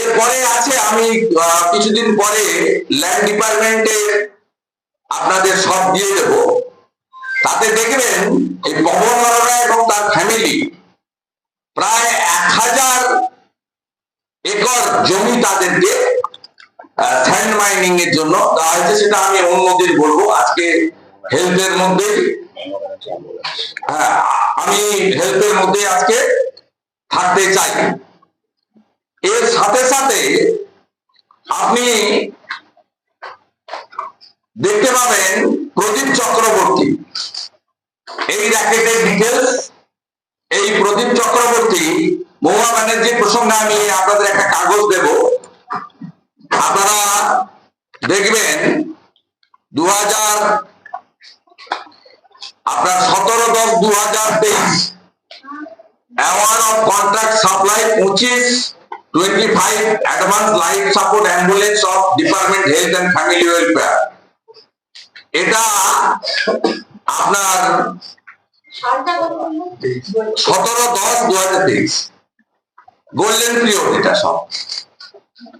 এরপরে আছে আমি কিছুদিন পরে ল্যান্ড ডিপার্টমেন্টে আপনাদের সব দিয়ে দেব। তাতে দেখবেন এই পবন অরোরা এবং তার ফ্যামিলি প্রায় এক হাজার একর জমি তাদেরকে স্যান্ড মাইনিং এর জন্য দেওয়া হয়েছে, সেটা আমি অন্যদের বলব। আজকে হেলথের মধ্যে হ্যাঁ আমি হেলথের মধ্যে আজকে থাকতে চাই। এর সাথে সাথে আপনি দেখতে পাবেন প্রদীপ চক্রবর্তী। এই র্যাকেটের ডিটেলস এই প্রদীপ চক্রবর্তী মহুয়া ব্যানার্জির প্রসঙ্গে আমি আপনাদের একটা কাগজ দেব। আপনারা দেখবেন দু হাজার আপনার সতেরো দশ দু হাজার তেইশ কন্ট্রাক্ট সাপ্লাই পঁচিশ twenty five advance life support ambulance of department health and family welfare এটা আপনার সতেরো দশ দু হাজার তেইশ। গোল্ডেন পিরিয়ড এটা সব।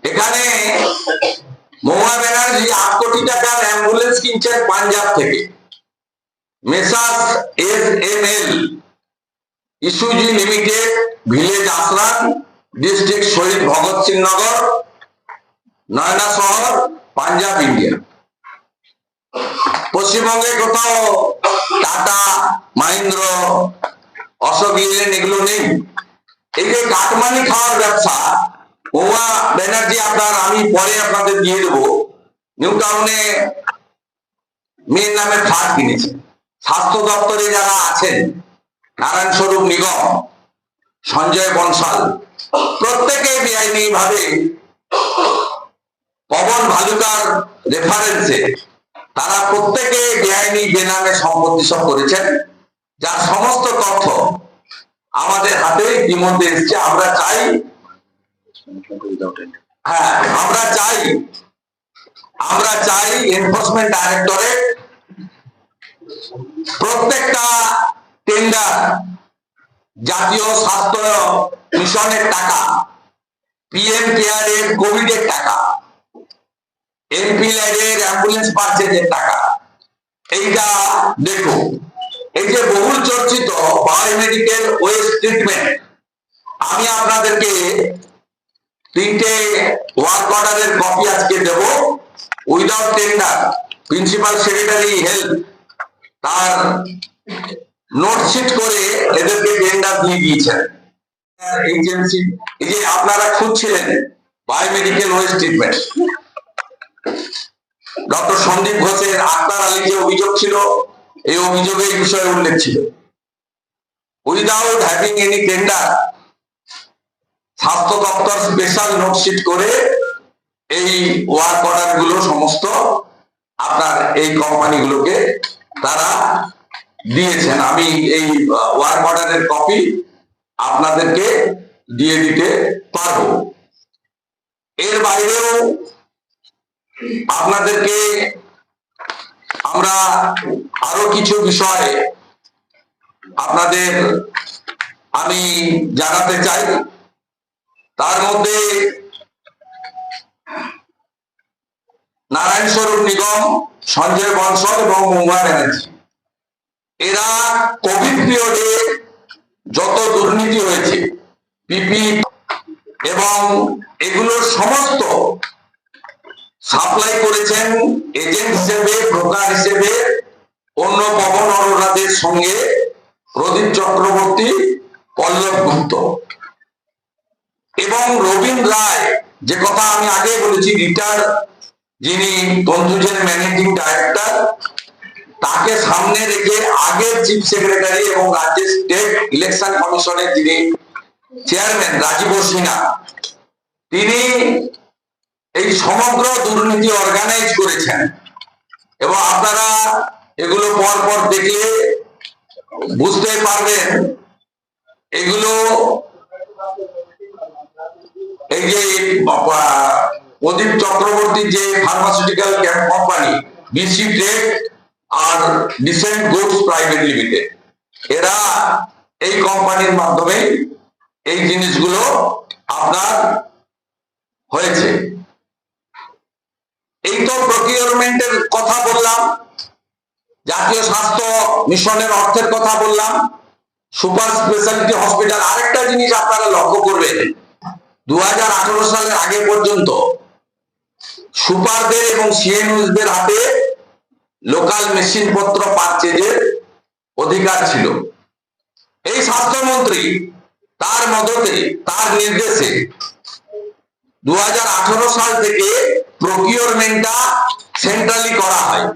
এখানে মহুয়া ব্যানার্জি আট কোটি টাকার অ্যাম্বুলেন্স কিনছেন পাঞ্জাব থেকে। Messrs S M L. Isuzu limited, village Aslan district Shahid Bhagat Singh Nagar, Nawanshahr, Punjab India. পশ্চিমবঙ্গে কোথাও টাটা, মাহিন্দ্র, অশোক লিলেন এগুলো নেই। এই যে কাটমানি খাওয়ার ব্যবসা মহুয়া ব্যানার্জি আপনার, আমি পরে আপনাদের দিয়ে দেবো। নিউ টাউনে মেয়ের নামে ফ্ল্যাট কিনেছে। স্বাস্থ্য দপ্তরে যারা আছেন নারায়ণ স্বরূপ নিগম, সঞ্জয় বনসাল, প্রত্যেকে বেআইনি ভাবে পবন ভালুকার রেফারেন্সে তারা প্রত্যেকে বেআইনি বেনামে সম্পত্তি সব করেছেন। যার সমস্ত তথ্য আমাদের হাতে ইতিমধ্যে এসছে। আমরা চাই হ্যাঁ আমরা চাই আমরা চাই এনফোর্সমেন্ট ডাইরেক্টরেট প্রত্যেকটা টেন্ডার জাতীয় স্বাস্থ্য মিশনের টাকা পিএম কেয়ারের কোভিড এর টাকা এমপি ল্যাডের অ্যাম্বুলেন্স পার্চেজের টাকা। এইটা দেখো, এই যে বহুল চর্চিত বায়োমেডিকেল ওয়েস্ট ট্রিটমেন্ট আমি আপনাদেরকে তিনটে ওয়ার্ক অর্ডারের কপি আজকে দেব। Without tender principal secretary health তার নোটশিট করে এদেরকে টেন্ডার দিয়ে দিয়েছেন। এই যে আপনারা খুঁজছিলেন biomedical waste treatment doctor Sandip ঘোষের আক্তার আলী যে অভিযোগ ছিল, এই অভিযোগে এই বিষয়ে উল্লেখ ছিল। উইদাউট হ্যাভিং এনি টেন্ডার স্বাস্থ্য দপ্তর স্পেশাল নোটশিট করে এই ওয়ার্ক অর্ডারগুলো সমস্ত আপনার এই কোম্পানিগুলোকে তারা দিয়েছেন। আমি এই ওয়ার্ক অর্ডারের কপি আপনাদেরকে দিয়ে দিতে পারব। এর বাইরেও আপনাদেরকে আমরা আরও কিছু বিষয়ে আপনাদের আমি জানাতে চাই। তার মধ্যে নারায়ণ স্বরূপ নিগম, সঞ্জয় বংশ এবং মুম্বা ব্যানার্জি। এরা কোভিড পিরিয়ডে যত দুর্নীতি হয়েছে, পিপি এবং এগুলোর সমস্ত সাপ্লাই করেছেন এজেন্ট হিসেবে ব্রোকার হিসেবে অন্য পবন অরোরাদের সঙ্গে প্রদীপ চক্রবর্তী, পল্লব গুপ্ত। এবং রবীন রায়, যে কথা আমি আগে বলেছি, রিটায়ার যিনি তন্তুজের ম্যানেজিং ডাইরেক্টর তাকে সামনে রেখে আগের চিফ সেক্রেটারি এবং রাজ্যের স্টেট ইলেকশন কমিশনের যিনি চেয়ারম্যান রাজীব সিনহা, তিনি এই সমগ্র দুর্নীতি অর্গানাইজ করেছেন। এবং আপনারা এগুলো পর পর দেখলে বুঝতে পারবেন, এগুলো এই যে প্রদীপ চক্রবর্তী যে ফার্মাসিউটিক্যাল কোম্পানি বিসি টেক আর ডিসেন্ট গুডস প্রাইভেট লিমিটেড। এরা এই কোম্পানির মাধ্যমে এই জিনিসগুলো আপনার হয়েছে। এই তো প্রকিউরমেন্টের কথা বললাম, জাতীয় স্বাস্থ্য মিশনের অর্থের কথা বললাম, সুপার স্পেশালিটি হসপিটাল। আরেকটা জিনিস আপনারা লক্ষ্য করবেন দু হাজার আঠারো সালের আগে পর্যন্ত সুপারদের এবং সিএনউসদের হাতে লোকাল মেশিন পত্র পারচেজের অধিকার ছিল। এই স্বাস্থ্যমন্ত্রী তার মদতে, তার নির্দেশে দু হাজার আঠারো সাল থেকে প্রকিউরমেন্টটা সেন্ট্রালি করা হয়।